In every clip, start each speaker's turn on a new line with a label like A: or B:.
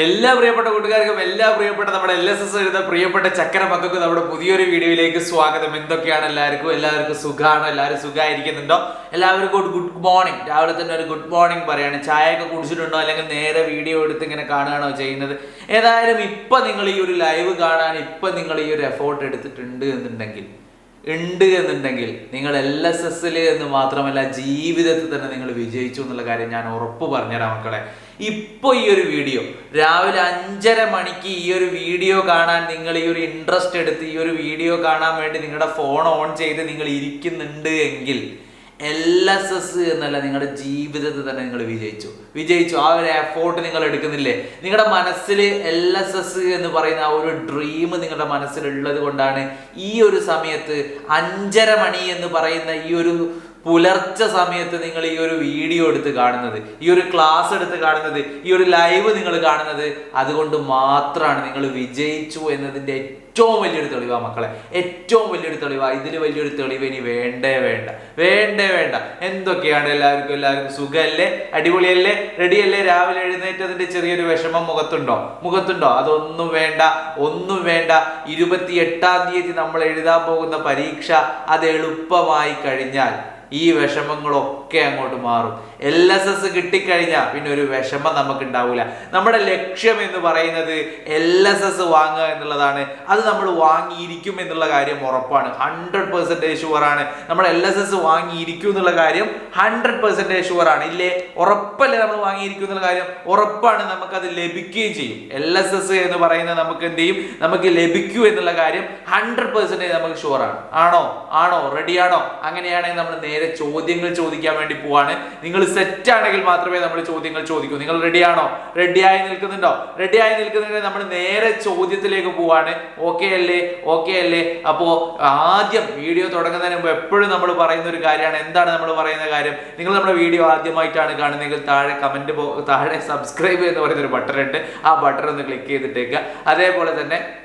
A: എല്ലാ പ്രിയപ്പെട്ട കൂട്ടുകാർക്കും എല്ലാ പ്രിയപ്പെട്ട നമ്മുടെ എൽ എസ് എസ് എഴുത പ്രിയപ്പെട്ട ചക്കര മക്കൾക്കും നമ്മുടെ പുതിയൊരു വീഡിയോയിലേക്ക് സ്വാഗതം. എന്തൊക്കെയാണ് എല്ലാവർക്കും? എല്ലാവർക്കും സുഖമാണ് എല്ലാവരും സുഖമായിരിക്കുന്നുണ്ടോ എല്ലാവർക്കും ഒരു ഗുഡ് മോർണിംഗ് രാവിലെ തന്നെ ഒരു ഗുഡ് മോർണിംഗ് പറയാണ്. ചായയൊക്കെ കുടിച്ചിട്ടുണ്ടോ? അല്ലെങ്കിൽ നേരെ വീഡിയോ എടുത്ത് ഇങ്ങനെ കാണുകയാണോ ചെയ്യുന്നത്? ഏതായാലും ഇപ്പൊ നിങ്ങൾ ഈ ഒരു ലൈവ് കാണാൻ ഇപ്പൊ നിങ്ങൾ ഈ ഒരു എഫോർട്ട് എടുത്തിട്ടുണ്ട് എന്നുണ്ടെങ്കിൽ ഉണ്ട് എന്നുണ്ടെങ്കിൽ നിങ്ങൾ എൽ എസ് എസിൽ എന്ന് മാത്രമല്ല ജീവിതത്തിൽ തന്നെ നിങ്ങൾ വിജയിച്ചു എന്നുള്ള കാര്യം ഞാൻ ഉറപ്പ് പറഞ്ഞുതരാം മക്കളെ. ഇപ്പൊ ഈ ഒരു വീഡിയോ രാവിലെ അഞ്ചര മണിക്ക് ഈ ഒരു വീഡിയോ കാണാൻ നിങ്ങൾ ഈ ഒരു ഇൻട്രസ്റ്റ് എടുത്ത് ഈ ഒരു വീഡിയോ കാണാൻ വേണ്ടി നിങ്ങളുടെ ഫോൺ ഓൺ ചെയ്ത് നിങ്ങൾ ഇരിക്കുന്നുണ്ട് എങ്കിൽ എൽ എസ് എസ് എന്നല്ല നിങ്ങളുടെ ജീവിതത്തിൽ തന്നെ നിങ്ങൾ വിജയിച്ചു. വിജയിച്ചു. ആ ഒരു എഫോർട്ട് നിങ്ങൾ എടുക്കുന്നില്ലേ? നിങ്ങളുടെ മനസ്സിൽ എൽ എസ് എസ് എന്ന് പറയുന്ന ആ ഒരു ഡ്രീം നിങ്ങളുടെ മനസ്സിലുള്ളത് കൊണ്ടാണ് ഈ ഒരു സമയത്ത് അഞ്ചര മണി എന്ന് പറയുന്ന ഈ ഒരു പുലർച്ച സമയത്ത് നിങ്ങൾ ഈ ഒരു വീഡിയോ എടുത്ത് കാണുന്നത്. ഈ ഒരു ക്ലാസ് എടുത്ത് കാണുന്നത്. ഈ ഒരു ലൈവ് നിങ്ങൾ കാണുന്നത്. അതുകൊണ്ട് മാത്രമാണ് നിങ്ങൾ വിജയിച്ചു എന്നതിന്റെ ഏറ്റവും വലിയൊരു തെളിവാ മക്കളെ. ഏറ്റവും വലിയൊരു തെളിവാ. ഇതിൽ വലിയൊരു തെളിവ് ഇനി വേണ്ടേ വേണ്ട. വേണ്ടേ വേണ്ട. എന്തൊക്കെയാണ് എല്ലാവർക്കും എല്ലാവർക്കും സുഖമല്ലേ അടിപൊളിയല്ലേ? റെഡിയല്ലേ? രാവിലെ എഴുന്നേറ്റതിന്റെ ചെറിയൊരു വിഷമം മുഖത്തുണ്ടോ? മുഖത്തുണ്ടോ? അതൊന്നും വേണ്ട. ഒന്നും വേണ്ട. ഇരുപത്തി എട്ടാം തീയതി നമ്മൾ എഴുതാൻ പോകുന്ന പരീക്ഷ അത് എളുപ്പമായി കഴിഞ്ഞാൽ ഈ വിഷമങ്ങളൊക്കെ അങ്ങോട്ട് മാറും. എൽ എസ് എസ് കിട്ടിക്കഴിഞ്ഞാൽ പിന്നെ ഒരു വിഷമം നമുക്ക് ഉണ്ടാവില്ല നമ്മുടെ ലക്ഷ്യം എന്ന് പറയുന്നത് എൽ എസ് എസ് വാങ്ങുക എന്നുള്ളതാണ്. അത് നമ്മൾ വാങ്ങിയിരിക്കും എന്നുള്ള കാര്യം ഉറപ്പാണ്. ഹൺഡ്രഡ് പെർസെന്റേജ് ഷുവറാണ് നമ്മൾ എൽ എസ് എസ് വാങ്ങിയിരിക്കും എന്നുള്ള കാര്യം ഹൺഡ്രഡ് പെർസെന്റേജ് ഷുവറാണ് ഇല്ലേ? ഉറപ്പല്ലേ നമ്മൾ വാങ്ങിയിരിക്കും എന്നുള്ള കാര്യം? ഉറപ്പാണ് നമുക്കത് ലഭിക്കുകയും ചെയ്യും. എൽ എസ് എസ് എന്ന് പറയുന്നത് നമുക്ക് എന്ത് ചെയ്യും? നമുക്ക് ലഭിക്കൂ എന്നുള്ള കാര്യം ഹൺഡ്രഡ് പെർസെന്റേജ് നമുക്ക് ഷുവറാണ് ആണോ. ആണോ? റെഡിയാണോ അങ്ങനെയാണെങ്കിൽ നമ്മൾ നേരെ ചോദ്യങ്ങൾ ചോദിക്കാൻ വേണ്ടി പോവാണ്. നിങ്ങൾ സെറ്റ് ആണെങ്കിൽ മാത്രമേ നമ്മൾ ചോദ്യങ്ങൾ ചോദിക്കൂ. നിങ്ങൾ റെഡിയാണോ റെഡിയായി നിൽക്കുന്നുണ്ടോ? റെഡിയായി നിൽക്കുന്നുണ്ടെങ്കിൽ നമ്മൾ നേരെ ചോദ്യത്തിലേക്ക് പോവാണ്. ഓക്കെ അല്ലേ? ഓക്കെ അല്ലേ? അപ്പോ ആദ്യം വീഡിയോ തുടങ്ങുന്നതിന് മുമ്പ് എപ്പോഴും നമ്മൾ പറയുന്ന ഒരു കാര്യമാണ്. എന്താണ് നമ്മൾ പറയുന്ന കാര്യം? നിങ്ങൾ നമ്മുടെ വീഡിയോ ആദ്യമായിട്ടാണ് കാണുന്നതെങ്കിൽ താഴെ കമന്റ് താഴെ സബ്സ്ക്രൈബ് എന്ന് പറയുന്ന ഒരു ബട്ടൺ ഉണ്ട്. ആ ബട്ടൺ ഒന്ന് ക്ലിക്ക് ചെയ്തിട്ടേക്കുക അതേപോലെ തന്നെ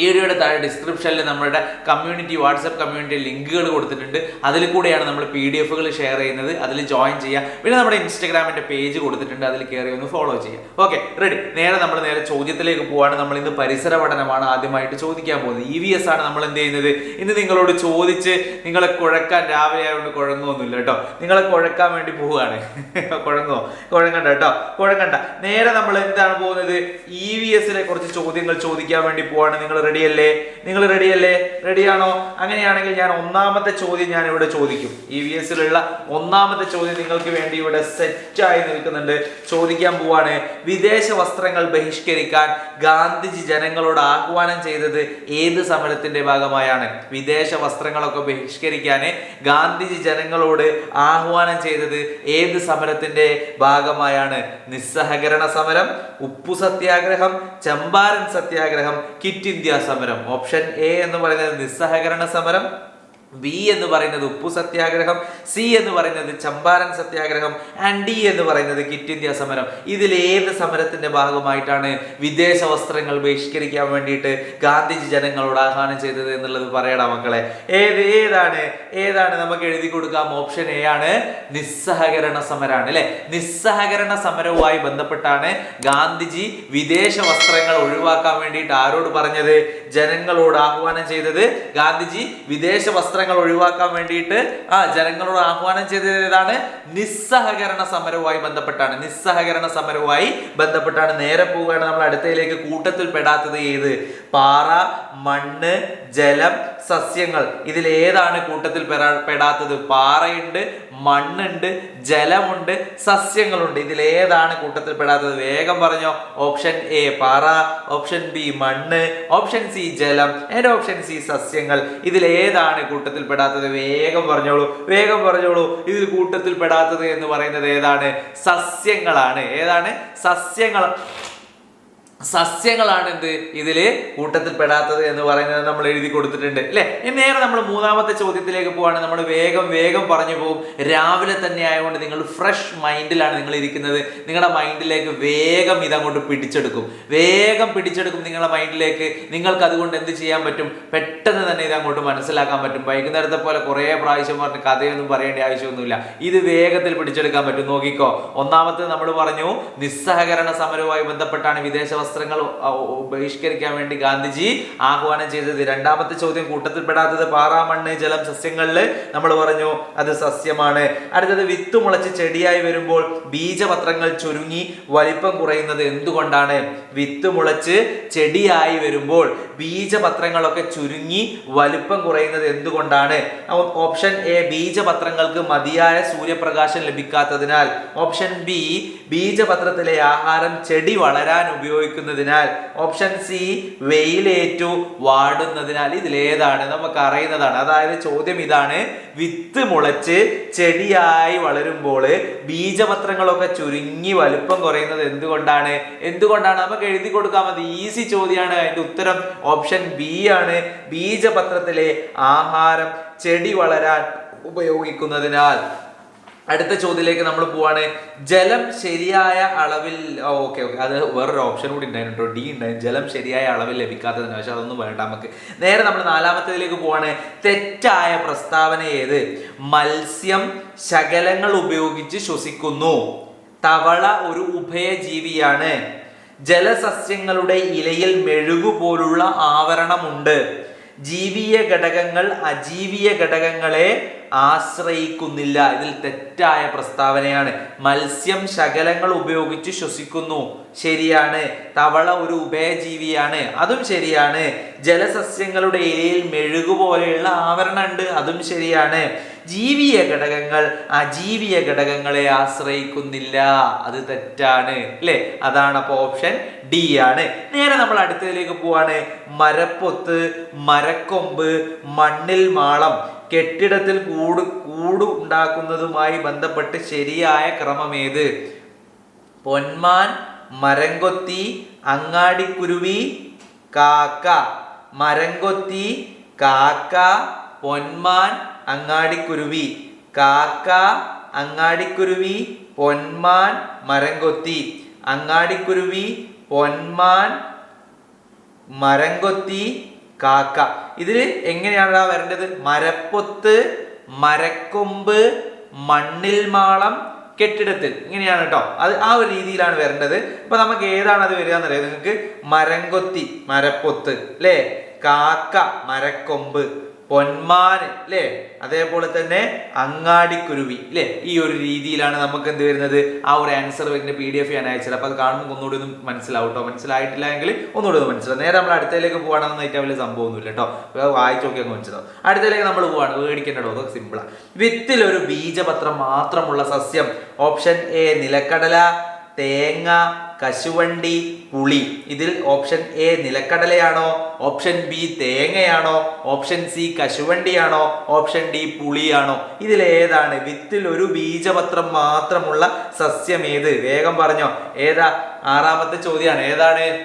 A: ഈ വീഡിയോയുടെ താഴെ ഡിസ്ക്രിപ്ഷനിൽ നമ്മുടെ കമ്മ്യൂണിറ്റി വാട്സപ്പ് കമ്മ്യൂണിറ്റി ലിങ്കുകൾ കൊടുത്തിട്ടുണ്ട്. അതിൽ കൂടെയാണ് നമ്മൾ പി ഡി എഫുകൾ ഷെയർ ചെയ്യുന്നത്. അതിൽ ജോയിൻ ചെയ്യുക. പിന്നെ നമ്മുടെ ഇൻസ്റ്റാഗ്രാമിന്റെ പേജ് കൊടുത്തിട്ടുണ്ട്. അതിൽ കയറി ഒന്ന് ഫോളോ ചെയ്യുക. ഓക്കെ റെഡി നേരെ നമ്മൾ നേരെ ചോദ്യത്തിലേക്ക് പോവാണ്. നമ്മൾ ഇന്ന് പരിസര പഠനമാണ് ആദ്യമായിട്ട് ചോദിക്കാൻ പോകുന്നത്. ഇ വി എസ് ആണ് നമ്മൾ എന്ത് ചെയ്യുന്നത്? ഇന്ന് നിങ്ങളോട് ചോദിച്ച് നിങ്ങളെ കുഴക്കാൻ രാവിലെ ആയതുകൊണ്ട് കുഴങ്ങുമൊന്നുമില്ല കേട്ടോ. നിങ്ങളെ കുഴക്കാൻ വേണ്ടി പോവുകയാണ്. കുഴങ്ങോ കുഴങ്ങണ്ട കേട്ടോ. കുഴങ്ങണ്ട. നേരെ നമ്മൾ എന്താണ് പോകുന്നത്? ഇ വി എസിലെ കുറച്ച് ചോദ്യങ്ങൾ ചോദിക്കാൻ വേണ്ടി പോവാണ്. നിങ്ങൾ റെഡിയല്ലേ നിങ്ങൾ റെഡിയല്ലേ റെഡിയാണോ അങ്ങനെയാണെങ്കിൽ ഞാൻ ഒന്നാമത്തെ ചോദ്യം ഞാൻ ഇവിടെ ചോദിക്കും ഇ വി എസിലുള്ള ഒന്നാമത്തെ ചോദ്യം നിങ്ങൾക്ക് വേണ്ടി ഇവിടെ സെറ്റായി നിൽക്കുന്നുണ്ട്. ചോദിക്കാൻ പോവാണ് വിദേശ വസ്ത്രങ്ങൾ ബഹിഷ്കരിക്കാൻ ഗാന്ധിജി ജനങ്ങളോട് ആഹ്വാനം ചെയ്തത് ഏത് സമരത്തിന്റെ ഭാഗമായാണ്? വിദേശ വസ്ത്രങ്ങളൊക്കെ ബഹിഷ്കരിക്കാൻ ഗാന്ധിജി ജനങ്ങളോട് ആഹ്വാനം ചെയ്തത് ഏത് സമരത്തിന്റെ ഭാഗമായാണ്? നിസ്സഹകരണ സമരം ഉപ്പു സത്യാഗ്രഹം ചമ്പാരൻ സത്യാഗ്രഹം കിറ്റ് ഇന്ത്യ സമരം. ഓപ്ഷൻ എ എന്ന് പറയുന്നത് നിസ്സഹകരണ സമരം. ബി എന്ന് പറയുന്നത് ഉപ്പു സത്യാഗ്രഹം സി എന്ന് പറയുന്നത് ചമ്പാരൻ സത്യാഗ്രഹം ആൻഡ് ഡി എന്ന് പറയുന്നത് കിറ്റ് ഇന്ത്യ സമരം. ഇതിൽ ഏത് സമരത്തിന്റെ ഭാഗമായിട്ടാണ് വിദേശ വസ്ത്രങ്ങൾ ബഹിഷ്കരിക്കാൻ വേണ്ടിയിട്ട് ഗാന്ധിജി ജനങ്ങളോട് ആഹ്വാനം ചെയ്തത് എന്നുള്ളത് പറയടാ മക്കളെ. ഏത് ഏതാണ് ഏതാണ് നമുക്ക് എഴുതി കൊടുക്കാം? ഓപ്ഷൻ എ ആണ് നിസ്സഹകരണ സമരമാണ് അല്ലെ? നിസ്സഹകരണ സമരവുമായി ബന്ധപ്പെട്ടാണ് ഗാന്ധിജി വിദേശ വസ്ത്രങ്ങൾ ഒഴിവാക്കാൻ വേണ്ടിയിട്ട് ആരോട് പറഞ്ഞത്? ജനങ്ങളോട് ആഹ്വാനം ചെയ്തത് ഗാന്ധിജി. വിദേശ വസ്ത്രങ്ങൾ ഒഴിവാക്കാൻ വേണ്ടിയിട്ട് ആ ജനങ്ങളോട് ആഹ്വാനം ചെയ്തത് ഏതാണ്? നിസ്സഹകരണ സമരവുമായി ബന്ധപ്പെട്ടാണ്. നിസ്സഹകരണ സമരവുമായി ബന്ധപ്പെട്ടാണ് നേരെ പോവുകയാണ് നമ്മൾ അടുത്തയിലേക്ക് കൂട്ടത്തിൽ പെടാത്തത് ഏത്? പാറ മണ്ണ് ജലം സസ്യങ്ങൾ. ഇതിൽ ഏതാണ് കൂട്ടത്തിൽ പെടാ- പെടാത്തത്. പാറയുണ്ട് മണ്ണുണ്ട് ജലമുണ്ട് സസ്യങ്ങളുണ്ട്. ഇതിൽ ഏതാണ് കൂട്ടത്തിൽ പെടാത്തത്. വേഗം പറഞ്ഞോ. ഓപ്ഷൻ എ പാറ. ഓപ്ഷൻ ബി മണ്ണ്. ഓപ്ഷൻ സി ജലം. ആൻഡ് ഓപ്ഷൻ സി സസ്യങ്ങൾ. ഇതിൽ ഏതാണ് കൂട്ടത്തിൽ പെടാത്തത്. വേഗം പറഞ്ഞോളൂ. വേഗം പറഞ്ഞോളൂ. ഇതിൽ കൂട്ടത്തിൽ പെടാത്തത് എന്ന് പറയുന്നത് ഏതാണ്? സസ്യങ്ങളാണ്. ഏതാണ്? സസ്യങ്ങൾ സസ്യങ്ങളാണ് എന്ത് ഇതിൽ കൂട്ടത്തിൽ പെടാത്തത് എന്ന് പറയുന്നത് നമ്മൾ എഴുതി കൊടുത്തിട്ടുണ്ട് അല്ലെ? ഇനി നേരെ നമ്മൾ മൂന്നാമത്തെ ചോദ്യത്തിലേക്ക് പോവാണ്. നമ്മൾ വേഗം വേഗം പറഞ്ഞു പോകും. രാവിലെ തന്നെ ആയതുകൊണ്ട് നിങ്ങൾ ഫ്രഷ് മൈൻഡിലാണ് നിങ്ങൾ ഇരിക്കുന്നത്. നിങ്ങളുടെ മൈൻഡിലേക്ക് വേഗം ഇതങ്ങോട്ട് പിടിച്ചെടുക്കും. വേഗം പിടിച്ചെടുക്കും നിങ്ങളുടെ മൈൻഡിലേക്ക് നിങ്ങൾക്ക് അതുകൊണ്ട് എന്ത് ചെയ്യാൻ പറ്റും? പെട്ടെന്ന് തന്നെ ഇതങ്ങോട്ട് മനസ്സിലാക്കാൻ പറ്റും. വൈകുന്നേരത്തെ പോലെ കുറേ പ്രാവശ്യം പറഞ്ഞ് കഥയൊന്നും പറയേണ്ട ആവശ്യമൊന്നുമില്ല. ഇത് വേഗത്തിൽ പിടിച്ചെടുക്കാൻ പറ്റും. നോക്കിക്കോ. ഒന്നാമത്തെ നമ്മൾ പറഞ്ഞു നിസ്സഹകരണ സമരവുമായി ബന്ധപ്പെട്ടാണ് വിദേശ വസ്ത്രങ്ങൾ ബഹിഷ്കരിക്കാൻ വേണ്ടി ഗാന്ധിജി ആഹ്വാനം ചെയ്തത്. രണ്ടാമത്തെ ചോദ്യം കൂട്ടത്തിൽപ്പെടാത്തത് പാറ മണ്ണ് ജലം സസ്യങ്ങളിൽ. നമ്മൾ പറഞ്ഞു അത് സസ്യമാണ്. അടുത്തത് വിത്ത് മുളച്ച് ചെടിയായി വരുമ്പോൾ ബീജപത്രങ്ങൾ ചുരുങ്ങി വലിപ്പം കുറയുന്നത് എന്തുകൊണ്ടാണ്? വിത്ത് മുളച്ച് ചെടിയായി വരുമ്പോൾ ബീജപത്രങ്ങളൊക്കെ ചുരുങ്ങി വലിപ്പം കുറയുന്നത് എന്തുകൊണ്ടാണ്? ഓപ്ഷൻ എ ബീജപത്രങ്ങൾക്ക് മതിയായ സൂര്യപ്രകാശം ലഭിക്കാത്തതിനാൽ. ഓപ്ഷൻ ബി ബീജപത്രത്തിലെ ആഹാരം ചെടി വളരാൻ ഉപയോഗിക്കുന്നതിനാൽ ഓപ്ഷൻ സി വെയിലേറ്റു വാടുന്നതിനാൽ ഇതിലേതാണ് നമുക്ക് അറിയുന്നതാണ്. അതായത് ചോദ്യം ഇതാണ്. വിത്ത് മുളച്ച് ചെടിയായി വളരുമ്പോൾ ബീജപത്രങ്ങളൊക്കെ ചുരുങ്ങി വലുപ്പം കുറയുന്നത് എന്തുകൊണ്ടാണ്? എന്തുകൊണ്ടാണ്? നമുക്ക് എഴുതി കൊടുക്കാൻ മതി. ഈസി ചോദ്യമാണ്. അതിന്റെ ഉത്തരം ഓപ്ഷൻ ബി ആണ്. ബീജപത്രത്തിലെ ആഹാരം ചെടി വളരാൻ ഉപയോഗിക്കുന്നതിനാൽ അടുത്ത ചോദ്യത്തിലേക്ക് നമ്മൾ പോവാണ്. ജലം ശരിയായ അളവിൽ ഓക്കെ ഓക്കെ. അത് വേറൊരു ഓപ്ഷൻ കൂടി ഉണ്ടായിരുന്നു കേട്ടോ. ഡി ഉണ്ടായിരുന്നു. ജലം ശരിയായ അളവിൽ ലഭിക്കാത്തതിന് പക്ഷെ അതൊന്നും വേണ്ട നമുക്ക്. നേരെ നമ്മൾ നാലാമത്തേതിലേക്ക് പോവാണ്. തെറ്റായ പ്രസ്താവന ഏത്? മത്സ്യം ശകലങ്ങൾ ഉപയോഗിച്ച് ശ്വസിക്കുന്നു. തവള ഒരു ഉഭയജീവിയാണ്. ജലസസ്യങ്ങളുടെ ഇലയിൽ മെഴുകു പോലുള്ള ആവരണമുണ്ട്. ജീവിയ ഘടകങ്ങൾ അജീവിയ ഘടകങ്ങളെ ആശ്രയിക്കുന്നില്ല. ഇതിൽ തെറ്റായ പ്രസ്താവനയാണ്. മത്സ്യം ശകലങ്ങൾ ഉപയോഗിച്ച് ശ്വസിക്കുന്നു. ശരിയാണ്. തവള ഒരു ഉഭയജീവിയാണ്. അതും ശരിയാണ്. ജലസസ്യങ്ങളുടെ ഇലയിൽ മെഴുകു പോലെയുള്ള ആവരണം ഉണ്ട് അതും ശരിയാണ്. ജീവിയ ഘടകങ്ങൾ അജീവിയ ഘടകങ്ങളെ ആശ്രയിക്കുന്നില്ല. അത് തെറ്റാണ്. അല്ലേ? അതാണ് അപ്പോൾ ഓപ്ഷൻ ഡി ആണ്. നേരെ നമ്മൾ അടുത്തതിലേക്ക് പോവാണ്. മരപ്പൊത്ത് മരക്കൊമ്പ് മണ്ണിൽ മാളം. കെട്ടിടത്തിൽ കൂട് കൂട് ഉണ്ടാക്കുന്നതുമായി ബന്ധപ്പെട്ട് ശരിയായ ക്രമമേത്? പൊന്മാൻ മരംകൊത്തി അങ്ങാടിക്കുരുവി കാക്ക. മരംകൊത്തി കാക്ക പൊന്മാൻ അങ്ങാടിക്കുരുവി. കാക്ക അങ്ങാടിക്കുരുവി പൊന്മാൻ മരംകൊത്തി. അങ്ങാടിക്കുരുവി പൊന്മാൻ മരംകൊത്തി കാക്ക. ഇതിൽ എങ്ങനെയാണ് വരേണ്ടത്? മരപ്പൊത്ത് മരക്കൊമ്പ് മണ്ണിൽ മാളം കെട്ടിടത്തിൽ. ഇങ്ങനെയാണ് കേട്ടോ അത് ആ ഒരു രീതിയിലാണ് വരേണ്ടത്. അപ്പൊ നമുക്ക് ഏതാണ് അത് വരിക എന്നറിയാം നിങ്ങൾക്ക് മരംകൊത്തി മരപ്പൊത്ത്. അല്ലേ കാക്ക മരക്കൊമ്പ്. പൊന്മാൻ അല്ലേ അതേപോലെ തന്നെ അങ്ങാടിക്കുരുവി അല്ലേ ഈ ഒരു രീതിയിലാണ് നമുക്ക് എന്ത് വരുന്നത്? ആ ഒരു ആൻസർ വരുന്ന പി ഡി എഫ് ഞാൻ അയച്ചത്. അപ്പൊ അത് കാണുമ്പോൾ ഒന്നുകൂടി ഒന്ന് മനസ്സിലാവും കേട്ടോ മനസ്സിലായിട്ടില്ല എങ്കിൽ ഒന്നുകൂടി ഒന്ന് മനസ്സിലാവും. നേരെ നമ്മൾ അടുത്തതിലേക്ക് പോകണമെന്ന് ഏറ്റവും വലിയ സംഭവമൊന്നുമില്ല കേട്ടോ വായിച്ചു നോക്കി അങ്ങ് മനസ്സിലോ അടുത്തതിലേക്ക് നമ്മൾ പോവാണ്. മേടിക്കേണ്ടോ അതൊക്കെ സിമ്പിളാണ് വിത്തിൽ ഒരു ബീജപത്രം മാത്രമുള്ള സസ്യം. ഓപ്ഷൻ എ നിലക്കടല തേങ്ങ കശുവണ്ടി പുളി. ഇതിൽ ഓപ്ഷൻ എ നിലക്കടലയാണോ ഓപ്ഷൻ ബി തേങ്ങയാണോ ഓപ്ഷൻ സി കശുവണ്ടിയാണോ ഓപ്ഷൻ ഡി പുളിയാണോ. ഇതിൽ ഏതാണ്? വിത്തിൽ ഒരു ബീജപത്രം മാത്രമുള്ള സസ്യം ഏത്? വേഗം പറഞ്ഞോ. ഏതാ? ആറാമത്തെ ചോദ്യമാണ്. ഏതാണ്?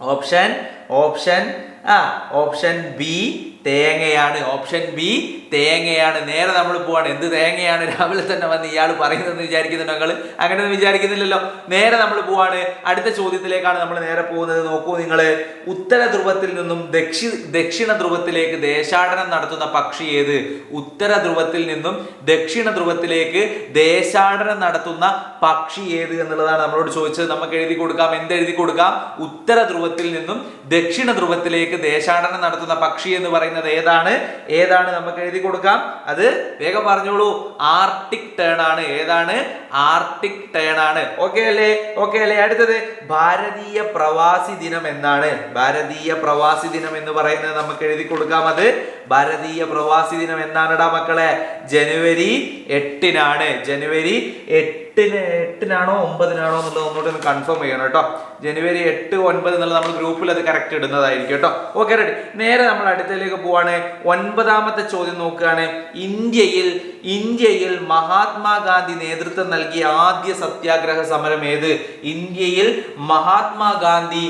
A: ഓപ്ഷൻ ഓപ്ഷൻ ആ ഓപ്ഷൻ ബി തേങ്ങയാണ്. ഓപ്ഷൻ ബി തേങ്ങയാണ്. നേരെ നമ്മൾ പോവാണ്. എന്ത് തേങ്ങയാണ്? രാവിലെ തന്നെ വന്ന് ഇയാൾ പറയുന്നതെന്ന് വിചാരിക്കുന്നുണ്ടോ നിങ്ങൾ അങ്ങനെ ഒന്നും വിചാരിക്കുന്നില്ലല്ലോ. നേരെ നമ്മൾ പോവാണ്. അടുത്ത ചോദ്യത്തിലേക്കാണ് നമ്മൾ നേരെ പോകുന്നത്. നോക്കൂ നിങ്ങൾ ഉത്തര ധ്രുവത്തിൽ നിന്നും ദക്ഷി ദക്ഷിണ ധ്രുവത്തിലേക്ക് ദേശാടനം നടത്തുന്ന പക്ഷി ഏത്? ഉത്തര ധ്രുവത്തിൽ നിന്നും ദക്ഷിണ ധ്രുവത്തിലേക്ക് ദേശാടനം നടത്തുന്ന പക്ഷി ഏത് എന്നുള്ളതാണ് നമ്മളോട് ചോദിച്ചത്. നമുക്ക് എഴുതി കൊടുക്കാം. എന്ത് എഴുതി കൊടുക്കാം? ഉത്തര ധ്രുവത്തിൽ നിന്നും ദക്ഷിണ ധ്രുവത്തിലേക്ക് ദേശാടനം നടത്തുന്ന പക്ഷി എന്ന് പറയുന്നത് ഏതാണ്? ഏതാണ്? നമുക്ക് എഴുതി കൊടുക്കാം. അത് വേഗം പറഞ്ഞോളൂ. ആർട്ടിക് ടേൺ ആണ്. ഏതാണ്? ആർട്ടിക് ടേൺ ആണ്. ഓക്കെ അല്ലേ? ഓക്കെ അല്ലേ? അടുത്തത് ഭാരതീയ പ്രവാസി ദിനം എന്നാണ്. ഭാരതീയ പ്രവാസി ദിനം എന്ന് പറയുന്നത് നമുക്ക് എഴുതി കൊടുക്കാം. അത് ഭാരതീയ പ്രവാസി ദിനം എന്നാണെടാ മക്കളെ. ജനുവരി എട്ടിനാണ്. ജനുവരി എട്ടിന് എട്ടിനാണോ ഒമ്പതിനാണോ എന്നുള്ളത് ഒന്നുകൂടി ഒന്ന് കൺഫേം ചെയ്യണം കേട്ടോ. ജനുവരി എട്ട് ഒൻപത് എന്നുള്ളത് നമ്മൾ ഗ്രൂപ്പിൽ അത് കറക്റ്റ് ഇടുന്നതായിരിക്കും കേട്ടോ. ഓക്കെ റെഡി നേരെ നമ്മൾ അടുത്തതിലേക്ക് പോവാണ്. ഒൻപതാമത്തെ ചോദ്യം നോക്കുകയാണ്. ഇന്ത്യയിൽ ഇന്ത്യയിൽ മഹാത്മാഗാന്ധി നേതൃത്വം നൽകിയ ആദ്യ സത്യാഗ്രഹ സമരം ഏത്? ഇന്ത്യയിൽ മഹാത്മാഗാന്ധി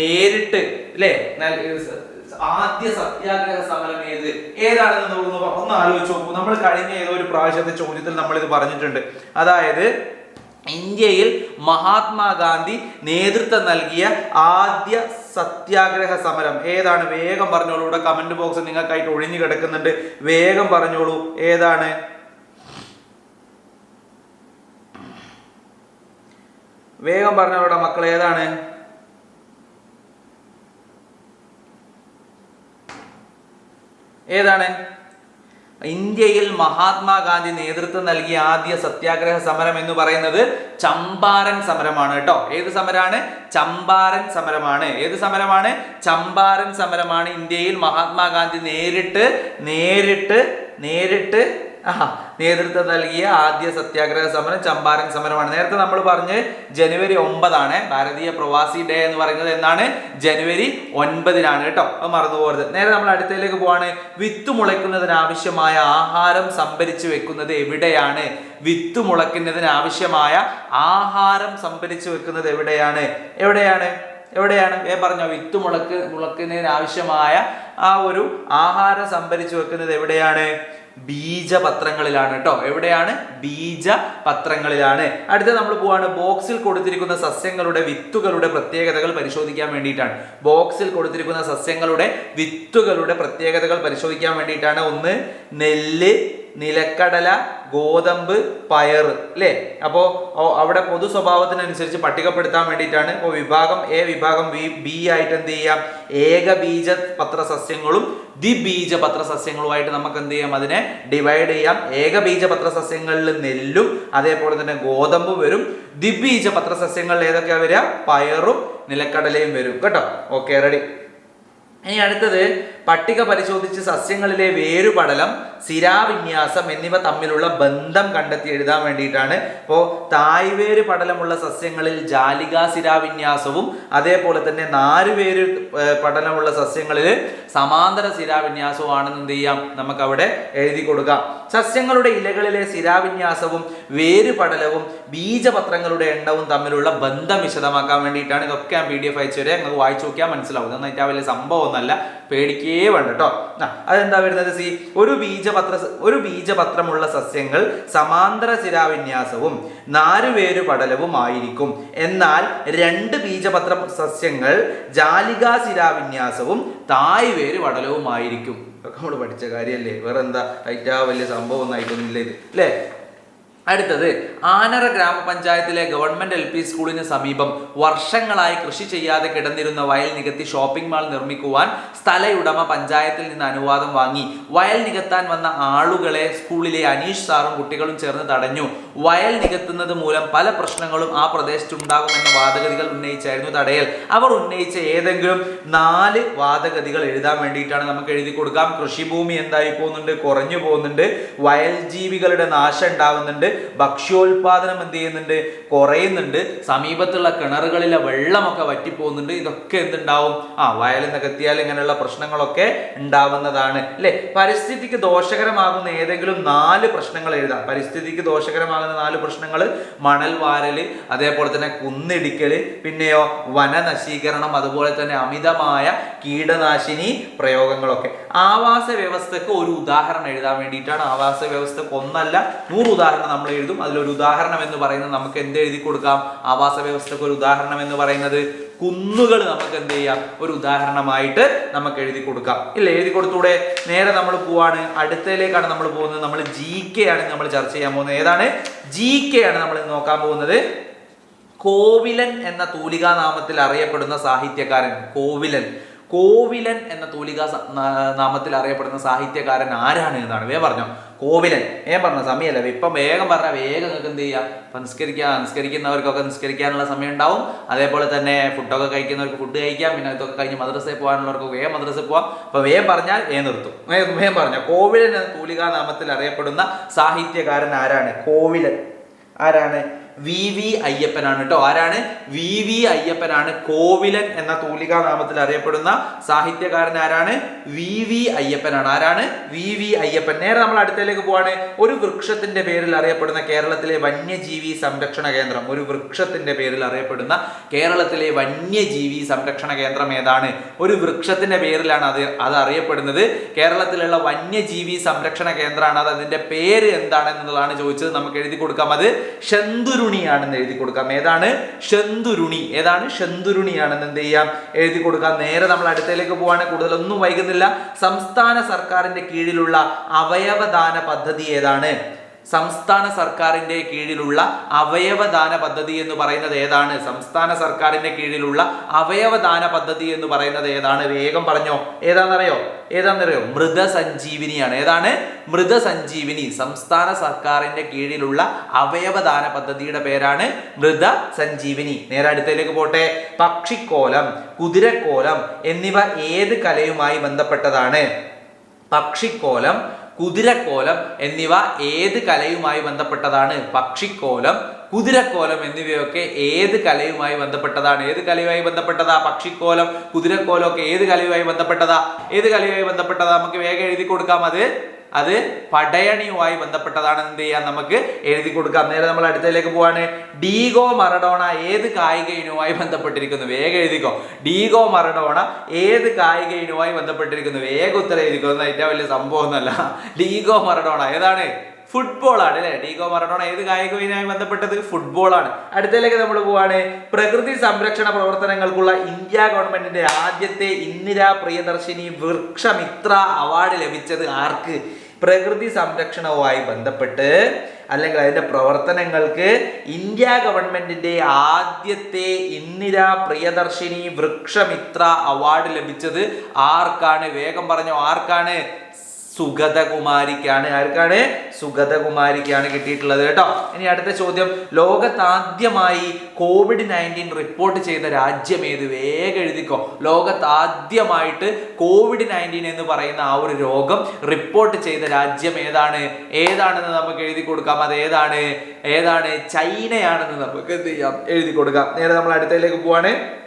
A: നേരിട്ട് അല്ലേ ആദ്യ സത്യാഗ്രഹ സമരം ഏത്? ഏതാണെന്ന് ഒന്ന് ആലോചിച്ച് നോക്കൂ. നമ്മൾ കഴിഞ്ഞ ഏതോ ഒരു പ്രാവശ്യത്തെ ചോദ്യത്തിൽ നമ്മൾ ഇത് പറഞ്ഞിട്ടുണ്ട്. അതായത് ഇന്ത്യയിൽ മഹാത്മാഗാന്ധി നേതൃത്വം നൽകിയ ആദ്യ സത്യാഗ്രഹ സമരം. ഏതാണ്? വേഗം പറഞ്ഞോളൂ. ഇവിടെ കമന്റ് ബോക്സ് നിങ്ങൾക്കായിട്ട് ഒഴിഞ്ഞു കിടക്കുന്നുണ്ട്. വേഗം പറഞ്ഞോളൂ. ഏതാണ്? വേഗം പറഞ്ഞോളൂടെ മക്കൾ ഏതാണ്? ഏതാണ്? ഇന്ത്യയിൽ മഹാത്മാഗാന്ധി നേതൃത്വം നൽകിയ ആദ്യ സത്യാഗ്രഹ സമരം എന്ന് പറയുന്നത് ചമ്പാരൻ സമരമാണ് കേട്ടോ. ഏത് സമരമാണ് ചമ്പാരൻ സമരമാണ്. ഏത് സമരമാണ്? ചമ്പാരൻ സമരമാണ്. ഇന്ത്യയിൽ മഹാത്മാഗാന്ധി നേരിട്ട് നേരിട്ട് നേരിട്ട് നേതൃത്വം നൽകിയ ആദ്യ സത്യാഗ്രഹ സമരം ചമ്പാരൻ സമരമാണ്. നേരത്തെ നമ്മൾ പറഞ്ഞ് ജനുവരി ഒമ്പതാണ് ഭാരതീയ പ്രവാസി ഡേ എന്ന് പറയുന്നത് എന്നാണ് ജനുവരി ഒൻപതിനാണ് കേട്ടോ. അത് മറന്നു പോകരുത്. നേരെ നമ്മൾ അടുത്തതിലേക്ക് പോവാണ്. വിത്ത് മുളയ്ക്കുന്നതിന് ആവശ്യമായ ആഹാരം സംഭരിച്ചു വെക്കുന്നത് എവിടെയാണ്? വിത്ത് മുളയ്ക്കുന്നതിന് ആവശ്യമായ ആഹാരം സംഭരിച്ചു വെക്കുന്നത് എവിടെയാണ്? എവിടെയാണ്? എവിടെയാണ്? ഏ പറഞ്ഞോ വിത്ത് മുളക്ക് മുളക്കുന്നതിന് ആവശ്യമായ ആ ഒരു ആഹാരം സംഭരിച്ചു വെക്കുന്നത് എവിടെയാണ്? ബീജപത്രങ്ങളിലാണ് കേട്ടോ. എവിടെയാണ്? ബീജപത്രങ്ങളിലാണ്. അടുത്ത നമ്മൾ പോവാണ്. ബോക്സിൽ കൊടുത്തിരിക്കുന്ന സസ്യങ്ങളുടെ വിത്തുകളുടെ പ്രത്യേകതകൾ പരിശോധിക്കാൻ വേണ്ടിയിട്ടാണ്. ബോക്സിൽ കൊടുത്തിരിക്കുന്ന സസ്യങ്ങളുടെ വിത്തുകളുടെ പ്രത്യേകതകൾ പരിശോധിക്കാൻ വേണ്ടിയിട്ടാണ് ഒന്ന് നെല്ല് നിലക്കടല ഗോതമ്പ് പയർ അല്ലേ അപ്പോൾ അവിടെ പൊതു സ്വഭാവത്തിനനുസരിച്ച് പട്ടികപ്പെടുത്താൻ വേണ്ടിയിട്ടാണ് ഇപ്പോൾ വിഭാഗം എ വിഭാഗം ബി ബി ആയിട്ട് എന്ത് ചെയ്യാം? ഏകബീജ പത്രസസ്യങ്ങളും ദ്വിബീജ പത്രസസ്യങ്ങളുമായിട്ട് നമുക്ക് എന്ത് ചെയ്യാം? അതിനെ ഡിവൈഡ് ചെയ്യാം. ഏകബീജ പത്രസസ്യങ്ങളിൽ നെല്ലും അതേപോലെ തന്നെ ഗോതമ്പ് വരും. ദ്വിബീജ പത്രസസ്യങ്ങളിൽ ഏതൊക്കെയാണ് വരിക? പയറും നിലക്കടലയും വരും. കേട്ടോ? Okay ready. ഇനി അടുത്തത് പട്ടിക പരിശോധിച്ച് സസ്യങ്ങളിലെ വേരുപടലം സിരാവിന്യാസം എന്നിവ തമ്മിലുള്ള ബന്ധം കണ്ടെത്തി എഴുതാൻ വേണ്ടിയിട്ടാണ്. ഇപ്പോൾ തായ്വേര് പടലമുള്ള സസ്യങ്ങളിൽ ജാലിക സിരാവിന്യാസവും അതേപോലെ തന്നെ നാരുവേര് പടലമുള്ള സസ്യങ്ങളിൽ സമാന്തര സിരാവിന്യാസവും ആണെന്ന് എന്ത് ചെയ്യാം? നമുക്കവിടെ എഴുതി കൊടുക്കാം. സസ്യങ്ങളുടെ ഇലകളിലെ സിരാവിന്യാസവും വേരുപടലവും ബീജപത്രങ്ങളുടെ എണ്ണവും തമ്മിലുള്ള ബന്ധം വിശദമാക്കാൻ വേണ്ടിയിട്ടാണ്. ഇതൊക്കെ ഞാൻ പി ഡി എഫ് അയച്ചു വരെ നിങ്ങൾക്ക് വായിച്ചു നോക്കിയാൽ മനസ്സിലാവും. ഇതൊന്നും ഏറ്റവും വലിയ സംഭവമൊന്നുമല്ല. പേടിക്കേ വേണ്ട കേട്ടോ അതെന്താ വരുന്നത് സി? ഒരു ബീജപത്ര ഒരു ബീജപത്രമുള്ള സസ്യങ്ങൾ സമാന്തര ശിരാവിന്യാസവും നാരുവേരു പടലവും ആയിരിക്കും. എന്നാൽ രണ്ട് ബീജപത്ര സസ്യങ്ങൾ ജാലികാ സിരാവിന്യാസവും തായ്വേര് പടലവുമായിരിക്കും. ഒക്കെ നമ്മൾ പഠിച്ച കാര്യമല്ലേ വേറെ എന്താ ഏറ്റവും വലിയ സംഭവം ഒന്നും ആയിട്ടൊന്നുമില്ല ഇത്. അല്ലേ അടുത്തത് ആനറ ഗ്രാമപഞ്ചായത്തിലെ ഗവൺമെന്റ് എൽ പി സ്കൂളിന് സമീപം വർഷങ്ങളായി കൃഷി ചെയ്യാതെ കിടന്നിരുന്ന വയൽ നികത്തി ഷോപ്പിംഗ് മാൾ നിർമ്മിക്കുവാൻ സ്ഥലയുടമ പഞ്ചായത്തിൽ നിന്ന് അനുവാദം വാങ്ങി. വയൽ നികത്താൻ വന്ന ആളുകളെ സ്കൂളിലെ അനീഷ് സാറും കുട്ടികളും ചേർന്ന് തടഞ്ഞു. വയൽ നികത്തുന്നത് മൂലം പല പ്രശ്നങ്ങളും ആ പ്രദേശത്തുണ്ടാകുമെന്ന വാദഗതികൾ ഉന്നയിച്ചായിരുന്നു തടയൽ. അവർ ഉന്നയിച്ച ഏതെങ്കിലും നാല് വാദഗതികൾ എഴുതാൻ വേണ്ടിയിട്ടാണ് നമുക്ക് എഴുതി കൊടുക്കാം. കൃഷിഭൂമി എന്തായി പോകുന്നുണ്ട് കുറഞ്ഞു പോകുന്നുണ്ട് വയൽ ജീവികളുടെ നാശം ഉണ്ടാവുന്നുണ്ട് ഭക്ഷ്യോൽപാദനം എന്ത് ചെയ്യുന്നുണ്ട്? കുറയുന്നുണ്ട്. സമീപത്തുള്ള കിണറുകളിലെ വെള്ളമൊക്കെ വറ്റിപ്പോകുന്നുണ്ട്. ഇതൊക്കെ എന്തുണ്ടാവും? ആ വയലിൽ നികത്തിയാൽ ഇങ്ങനെയുള്ള പ്രശ്നങ്ങളൊക്കെ ഉണ്ടാവുന്നതാണ്. അല്ലെ? പരിസ്ഥിതിക്ക് ദോഷകരമാകുന്ന ഏതെങ്കിലും നാല് പ്രശ്നങ്ങൾ എഴുതാം. പരിസ്ഥിതിക്ക് ദോഷകരമാകുന്ന നാല് പ്രശ്നങ്ങൾ. മണൽ വാരൽ അതേപോലെ തന്നെ കുന്നിടിക്കൽ പിന്നെയോ വനനശീകരണം അതുപോലെ തന്നെ അമിതമായ കീടനാശിനി പ്രയോഗങ്ങളൊക്കെ. ആവാസ വ്യവസ്ഥക്ക് ഒരു ഉദാഹരണം എഴുതാൻ വേണ്ടിയിട്ടാണ്. ആവാസ വ്യവസ്ഥക്ക് ഒന്നല്ല നൂറ് ഉദാഹരണം നമ്മൾ എഴുതും. അതിലൊരു ഉദാഹരണം എന്ന് പറയുന്നത് നമുക്ക് എന്ത് എഴുതി കൊടുക്കാം? ആവാസ വ്യവസ്ഥക്ക് ഒരു ഉദാഹരണം എന്ന് പറയുന്നത് കുന്നുകൾ നമുക്ക് എന്ത് ചെയ്യാം? ഒരു ഉദാഹരണമായിട്ട് നമുക്ക് എഴുതി കൊടുക്കാം. ഇല്ല എഴുതി കൊടുത്തൂടെ? നേരെ നമ്മൾ പോവാണ്. അടുത്തയിലേക്കാണ് നമ്മൾ പോകുന്നത്. നമ്മൾ ജി കെ ആണ് നമ്മൾ ചർച്ച ചെയ്യാൻ പോകുന്നത്. ഏതാണ്? ജി കെ ആണ് നമ്മൾ നോക്കാൻ പോകുന്നത്. കോവിലൻ എന്ന തൂലികാ നാമത്തിൽ അറിയപ്പെടുന്ന സാഹിത്യകാരൻ കോവിലൻ. കോവിലൻ എന്ന തൂലികാ നാമത്തിൽ അറിയപ്പെടുന്ന സാഹിത്യകാരൻ ആരാണ് എന്നാണ് വേ പറഞ്ഞോ? കോവിലൻ. ഞാൻ പറഞ്ഞ സമയമല്ല. ഇപ്പം വേഗം പറഞ്ഞ വേഗം നിങ്ങൾക്ക് എന്ത് ചെയ്യാം? ഇപ്പം നിസ്കരിക്കുക നിസ്കരിക്കുന്നവർക്കൊക്കെ നിസ്കരിക്കാനുള്ള സമയം ഉണ്ടാവും അതേപോലെ തന്നെ ഫുഡൊക്കെ കഴിക്കുന്നവർക്ക് ഫുഡ് കഴിക്കാം. പിന്നെ ഇതൊക്കെ കഴിഞ്ഞ് മദ്രസയിൽ പോകാനുള്ളവർക്ക് വേഗം മദ്രസയിൽ പോവാം. അപ്പം വേഗം പറഞ്ഞാൽ ഏ നിർത്തും. വേഗം പറഞ്ഞാൽ കോവിലൻ എന്ന തൂലികാ നാമത്തിൽ അറിയപ്പെടുന്ന സാഹിത്യകാരൻ ആരാണ്? കോവിലൻ. ആരാണ്? വി വി അയ്യപ്പനാണ് കേട്ടോ ആരാണ്? V V അയ്യപ്പനാണ്. കോവിലൻ എന്ന തൂലികാ നാമത്തിൽ അറിയപ്പെടുന്ന സാഹിത്യകാരൻ ആരാണ്? വി വി അയ്യപ്പനാണ്. ആരാണ്? V V Ayyappan. നേരെ നമ്മൾ അടുത്തേക്ക് പോവാണ്. ഒരു വൃക്ഷത്തിന്റെ പേരിൽ അറിയപ്പെടുന്ന കേരളത്തിലെ വന്യജീവി സംരക്ഷണ കേന്ദ്രം. ഒരു വൃക്ഷത്തിന്റെ പേരിൽ അറിയപ്പെടുന്ന കേരളത്തിലെ വന്യജീവി സംരക്ഷണ കേന്ദ്രം ഏതാണ്? ഒരു വൃക്ഷത്തിന്റെ പേരിലാണ് അത് അത് അറിയപ്പെടുന്നത്. കേരളത്തിലുള്ള വന്യജീവി സംരക്ഷണ കേന്ദ്രമാണ്. അത് അതിന്റെ പേര് എന്താണ് എന്നുള്ളതാണ് ചോദിച്ചത്. നമുക്ക് എഴുതി കൊടുക്കാം. അത് ശന്തുരുണിയാണെന്ന് എഴുതി കൊടുക്കാം. ഏതാണ്? ശന്തുരുണി. ഏതാണ്? ശന്തുരുണിയാണെന്ന് എന്ത് ചെയ്യാം? എഴുതി കൊടുക്കാം. നേരെ നമ്മൾ അടുത്തേക്ക് പോവാണ്. കൂടുതലൊന്നും വൈകുന്നില്ല. സംസ്ഥാന സർക്കാരിന്റെ കീഴിലുള്ള അവയവദാന പദ്ധതി ഏതാണ്? സംസ്ഥാന സർക്കാരിന്റെ കീഴിലുള്ള അവയവദാന പദ്ധതി എന്ന് പറയുന്നത് ഏതാണ്? സംസ്ഥാന സർക്കാരിന്റെ കീഴിലുള്ള അവയവദാന പദ്ധതി എന്ന് പറയുന്നത് ഏതാണ്? വേഗം പറഞ്ഞോ. ഏതാണെന്നറിയോ? ഏതാണെന്നറിയോ? മൃതസഞ്ജീവിനിയാണ്. ഏതാണ്? മൃതസഞ്ജീവിനി. സംസ്ഥാന സർക്കാരിന്റെ കീഴിലുള്ള അവയവദാന പദ്ധതിയുടെ പേരാണ് മൃത സഞ്ജീവിനി നേരെ അടുത്തേക്ക് പോട്ടെ. പക്ഷിക്കോലം കുതിരക്കോലം എന്നിവ ഏത് കലയുമായി ബന്ധപ്പെട്ടതാണ്? പക്ഷിക്കോലം കുതിരക്കോലം എന്നിവ ഏത് കലയുമായി ബന്ധപ്പെട്ടതാണ്? പക്ഷിക്കോലം കുതിരക്കോലം എന്നിവയൊക്കെ ഏത് കലയുമായി ബന്ധപ്പെട്ടതാണ്? ഏത് കലയുമായി ബന്ധപ്പെട്ടതാ? പക്ഷിക്കോലം കുതിരക്കോലം ഒക്കെ ഏത് കലയുമായി ബന്ധപ്പെട്ടതാ? ഏത് കലയുമായി ബന്ധപ്പെട്ടതാ? നമുക്ക് വേഗം എഴുതി കൊടുക്കാം അത്. അത് പടയണിയുമായി ബന്ധപ്പെട്ടതാണ് എന്ത് ചെയ്യാൻ നമുക്ക് എഴുതി കൊടുക്കാം. നേരെ നമ്മൾ അടുത്തതിലേക്ക് പോവാണ്. ഡീഗോ മറഡോണ ഏത് കായിക ഇനവുമായി ബന്ധപ്പെട്ടിരിക്കുന്നു? വേഗം എഴുതിക്കോ. ഡീഗോ മറഡോണ ഏത് കായിക ഇനവുമായി ബന്ധപ്പെട്ടിരിക്കുന്നു? വേഗം ഉത്തരം എഴുതിക്കോ. എന്ന ഏറ്റവും വലിയ സംഭവം ഒന്നല്ല ഡീഗോ മറഡോണ ഏതാണ്? ഫുട്ബോൾ ആണ് അല്ലെ? ഡീഗോ മറഡോണ ഏത് കായിക ഇനവുമായി ബന്ധപ്പെട്ടത്? ഫുട്ബോൾ ആണ്. അടുത്തതിലേക്ക് നമ്മൾ പോവാണ്. പ്രകൃതി സംരക്ഷണ പ്രവർത്തനങ്ങൾക്കുള്ള ഇന്ത്യ ഗവൺമെന്റിന്റെ ആദ്യത്തെ ഇന്ദിരാ പ്രിയദർശിനി വൃക്ഷമിത്ര അവാർഡ് ലഭിച്ചത് ആർക്ക്? പ്രകൃതി സംരക്ഷണവുമായി ബന്ധപ്പെട്ട് അല്ലെങ്കിൽ അതിന്റെ പ്രവർത്തനങ്ങൾക്ക് ഇന്ത്യ ഗവൺമെന്റിന്റെ ആദ്യത്തെ ഇന്ദിരാ പ്രിയദർശിനി വൃക്ഷമിത്ര അവാർഡ് ലഭിച്ചത് ആർക്കാണ്? വേഗം പറഞ്ഞോ ആർക്കാണ്? സുഗതകുമാരിക്കാണ്. ആർക്കാണ്? സുഗതകുമാരിക്കാണ് കിട്ടിയിട്ടുള്ളത് കേട്ടോ. ഇനി അടുത്ത ചോദ്യം. ലോകത്താദ്യമായി കോവിഡ് നയന്റീൻ റിപ്പോർട്ട് ചെയ്ത രാജ്യം ഏത്? വേഗം എഴുതിക്കോ. ലോകത്താദ്യമായിട്ട് കോവിഡ് നയന്റീൻ എന്ന് പറയുന്ന ആ ഒരു രോഗം റിപ്പോർട്ട് ചെയ്ത രാജ്യം ഏതാണ്? ഏതാണെന്ന് നമുക്ക് എഴുതി കൊടുക്കാം. അത് ഏതാണ്? ഏതാണ്? ചൈനയാണെന്ന് നമുക്ക് എന്ത് ചെയ്യാം? എഴുതി കൊടുക്കാം. നേരെ നമ്മൾ അടുത്തതിലേക്ക് പോവാണ്.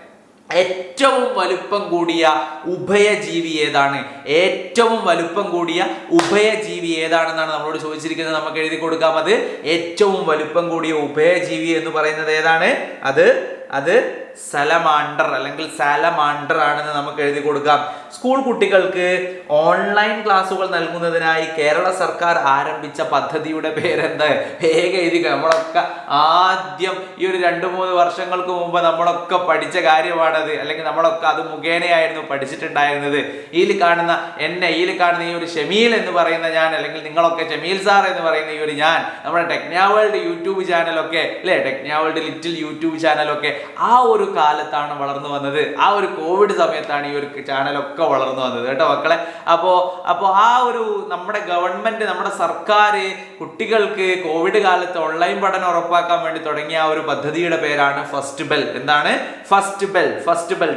A: ഏറ്റവും വലുപ്പം കൂടിയ ഉഭയജീവി ഏതാണ്? ഏറ്റവും വലുപ്പം കൂടിയ ഉഭയജീവി ഏതാണെന്നാണ് നമ്മളോട് ചോദിച്ചിരിക്കുന്നത്. നമുക്ക് എഴുതി കൊടുക്കാം. അത് ഏറ്റവും വലുപ്പം കൂടിയ ഉഭയജീവി എന്ന് പറയുന്നത് ഏതാണ്? അത് അത് സലമാണ്ടർ അല്ലെങ്കിൽ സലമാണ്ടർ ആണെന്ന് നമുക്ക് എഴുതി കൊടുക്കാം. സ്കൂൾ കുട്ടികൾക്ക് ഓൺലൈൻ ക്ലാസ്സുകൾ നൽകുന്നതിനായി കേരള സർക്കാർ ആരംഭിച്ച പദ്ധതിയുടെ പേരെന്ത്? വേഗം എഴുതി നമ്മളൊക്കെ ആദ്യം ഈ ഒരു രണ്ട് മൂന്ന് വർഷങ്ങൾക്ക് മുമ്പ് നമ്മളൊക്കെ പഠിച്ച കാര്യമാണത്. അല്ലെങ്കിൽ നമ്മളൊക്കെ അത് മുഖേനയായിരുന്നു പഠിച്ചിട്ടുണ്ടായിരുന്നത്. ഇതിൽ കാണുന്ന എന്നെ ഇതിൽ കാണുന്ന ഈ ഒരു ഷമീൽ എന്ന് പറയുന്ന ഞാൻ അല്ലെങ്കിൽ നിങ്ങളൊക്കെ ഷമീൽ സാർ എന്ന് പറയുന്ന ഈ ഒരു ഞാൻ നമ്മുടെ ടെക്നാ വേൾഡ് യൂട്യൂബ് ചാനലൊക്കെ അല്ലേ? ടെക്നാ വേൾഡ് ലിറ്റിൽ യൂട്യൂബ് ചാനലൊക്കെ ആ ഒരു കാലത്താണ് വളർന്നു വന്നത്. ആ ഒരു കോവിഡ് സമയത്താണ് ഈ ഒരു ചാനലൊക്കെ വളർന്നു വന്നത് കേട്ടോ മക്കളെ. അപ്പോൾ അപ്പോൾ ആ ഒരു നമ്മുടെ ഗവൺമെന്റ് നമ്മുടെ സർക്കാർ കുട്ടികൾക്ക് കോവിഡ് കാലത്ത് ഓൺലൈൻ പഠനം ഉറപ്പാക്കാൻ വേണ്ടി തുടങ്ങിയ ആ ഒരു പദ്ധതിയുടെ പേരാണ് ഫസ്റ്റ് ബെൽ എന്താണ്? First bell first bell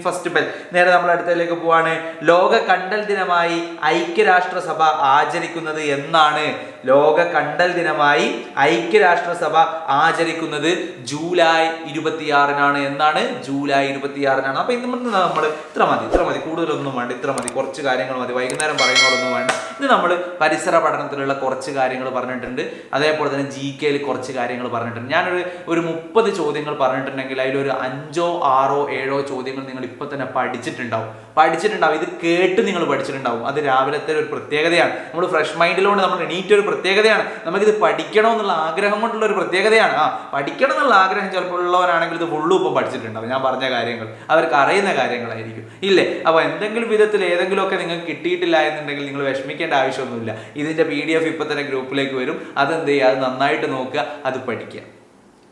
A: first bell നേരെ നമ്മൾ അടുത്തതിലേക്ക് പോവാണ്. ലോക കണ്ടൽ ദിനമായി ഐക്യരാഷ്ട്രസഭ ആചരിക്കുന്നത് എന്നാണ് ലോക കണ്ടൽ ദിനമായി ഐക്യരാഷ്ട്രസഭ ആചരിക്കുന്നത് ജൂലൈ ഇരുപത്തിയാറിനാണ്. എന്നാണ് ജൂലൈ ഇരുപത്തിയാറിനാണ്. അപ്പൊ ഇന്ന് നമ്മൾ ഇത്ര മതി ഇത്ര മതി. കൂടുതലൊന്നും വേണ്ട ഇത്ര മതി. കുറച്ച് കാര്യങ്ങൾ മതി. വൈകുന്നേരം പറയുന്നതൊന്നും വേണ്ട. ഇത് നമ്മൾ പരിസര പഠനത്തിലുള്ള കുറച്ച് കാര്യങ്ങൾ പറഞ്ഞിട്ടുണ്ട്. അതേപോലെ തന്നെ ജി കെയിൽ കുറച്ച് കാര്യങ്ങൾ പറഞ്ഞിട്ടുണ്ട്. ഞാനൊരു ഒരു മുപ്പത് ചോദ്യങ്ങൾ പറഞ്ഞിട്ടുണ്ടെങ്കിൽ അതിലൊരു അഞ്ചോ ആറോ ഏഴോ ചോദ്യങ്ങൾ നിങ്ങൾ ഇപ്പൊ തന്നെ പഠിച്ചിട്ടുണ്ടാവും. പഠിച്ചിട്ടുണ്ടാവും. ഇത് കേട്ട് നിങ്ങൾ പഠിച്ചിട്ടുണ്ടാവും. അത് രാവിലത്തെ ഒരു പ്രത്യേകതയാണ്. നമ്മൾ ഫ്രഷ് മൈൻഡിലോണ്ട് നമ്മൾ എണീറ്റ ഒരു പ്രത്യേകതയാണ്. നമുക്കിത് പഠിക്കണം എന്നുള്ള ആഗ്രഹം കൊണ്ടുള്ള ഒരു പ്രത്യേകതയാണ്. ആ പഠിക്കണം എന്നുള്ള ആഗ്രഹം ചിലപ്പോൾ ഉള്ളവരാണെങ്കിൽ ഇത് ഫുള്ളും ഇപ്പം പഠിച്ചിട്ടുണ്ടാവും ഞാൻ പറഞ്ഞ കാര്യങ്ങൾ അവർക്ക് അറിയുന്ന കാര്യങ്ങളായിരിക്കും. ഇല്ലേ? അപ്പോൾ എന്തെങ്കിലും വിധത്തിൽ ഏതെങ്കിലുമൊക്കെ നിങ്ങൾക്ക് കിട്ടിയിട്ടില്ല എന്നുണ്ടെങ്കിൽ നിങ്ങൾ വിഷമിക്കേണ്ട ആവശ്യമൊന്നുമില്ല. ഇതിന്റെ പി ഡി എഫ് ഇപ്പം തന്നെ ഗ്രൂപ്പിലേക്ക് വരും. അതെന്ത് ചെയ്യുക? അത് നന്നായിട്ട് നോക്കുക. അത് പഠിക്കുക.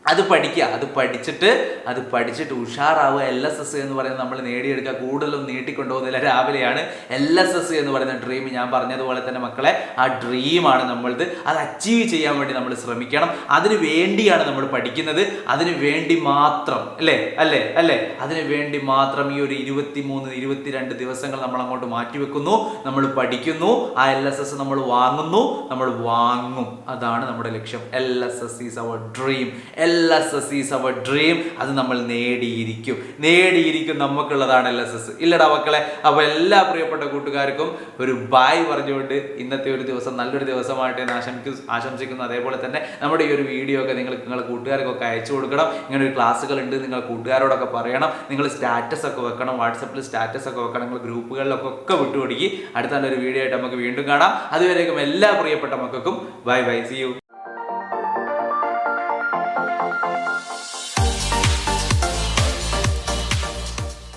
A: അത് പഠിക്കുക അത് പഠിച്ചിട്ട് അത് പഠിച്ചിട്ട് ഉഷാറാവുക. എൽ എസ് എസ് എന്ന് പറയുന്നത് നമ്മൾ നേടിയെടുക്കുക. കൂടുതലൊന്നും നീട്ടിക്കൊണ്ടുപോകുന്നില്ല രാവിലെയാണ്. എൽ എസ് എസ് എന്ന് പറയുന്ന ഡ്രീം ഞാൻ പറഞ്ഞതുപോലെ തന്നെ മക്കളെ ആ ഡ്രീമാണ് നമ്മളത് അത് അച്ചീവ് ചെയ്യാൻ വേണ്ടി നമ്മൾ ശ്രമിക്കണം. അതിന് വേണ്ടിയാണ് നമ്മൾ പഠിക്കുന്നത്. അതിന് വേണ്ടി മാത്രം അല്ലേ? അല്ലേ? അല്ലേ? അതിന് വേണ്ടി മാത്രം ഈ ഒരു ഇരുപത്തി മൂന്ന് ഇരുപത്തിരണ്ട് ദിവസങ്ങൾ നമ്മൾ അങ്ങോട്ട് മാറ്റിവെക്കുന്നു. നമ്മൾ പഠിക്കുന്നു. ആ എൽ എസ് എസ് നമ്മൾ വാങ്ങുന്നു. നമ്മൾ വാങ്ങും. അതാണ് നമ്മുടെ ലക്ഷ്യം. L S S is our dream L S S is our dream അത് നമ്മൾ നേടിയിരിക്കും. നേടിയിരിക്കും നമുക്കുള്ളതാണ് എൽ എസ് എസ് ഇല്ലടാ മക്കളെ അപ്പോൾ എല്ലാ പ്രിയപ്പെട്ട കൂട്ടുകാർക്കും ഒരു ബായ് പറഞ്ഞുകൊണ്ട് ഇന്നത്തെ ഒരു ദിവസം നല്ലൊരു ദിവസമായിട്ട് എന്ന് ആശംസിക്കും ആശംസിക്കുന്നു. അതേപോലെ തന്നെ നമ്മുടെ ഈ ഒരു വീഡിയോ ഒക്കെ നിങ്ങൾ നിങ്ങളുടെ കൂട്ടുകാർക്കൊക്കെ അയച്ചു കൊടുക്കണം. ഇങ്ങനെ ഒരു ക്ലാസ്സുകൾ ഉണ്ട് നിങ്ങൾ കൂട്ടുകാരോടൊക്കെ പറയണം. നിങ്ങൾ സ്റ്റാറ്റസ് ഒക്കെ വെക്കണം. വാട്സപ്പിൽ സ്റ്റാറ്റസ് ഒക്കെ വെക്കണം. നിങ്ങൾ ഗ്രൂപ്പുകളിലൊക്കെ ഒക്കെ വിട്ടുകൊടുക്കി. അടുത്ത നല്ലൊരു വീഡിയോ ആയിട്ട് നമുക്ക് വീണ്ടും കാണാം. അതുവരേക്കും എല്ലാ പ്രിയപ്പെട്ട മക്കൾക്കും ബൈ ബൈ സി യു